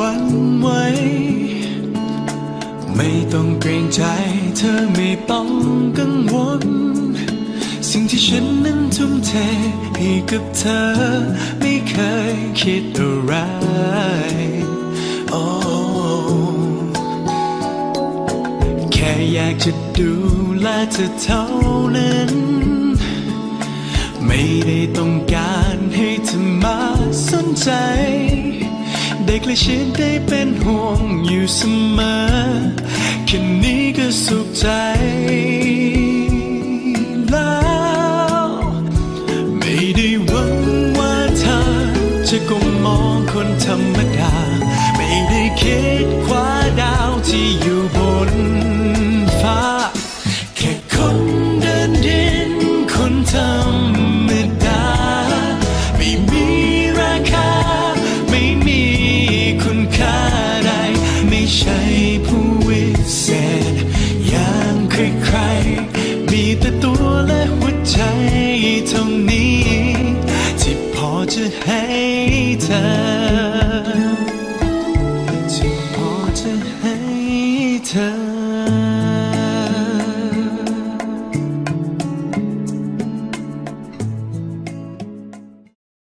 วันไว้ไม่ต้องเกรงใจ เธอไม่ต้องกังวล สิ่งที่ฉันนั้นทุ่มเทให้กับเธอ ไม่เคยคิดอะไร oh แค่อยากจะดูแลเธอเท่านั้น ไม่ได้ต้องการให้เธอมาสนใจ ได้ใกล้ชิดได้เป็นห่วงอยู่เสมอ มีแต่ตัวและหัวใจเท่านี้ ที่พอจะให้เธอที่พอจะให้เธอ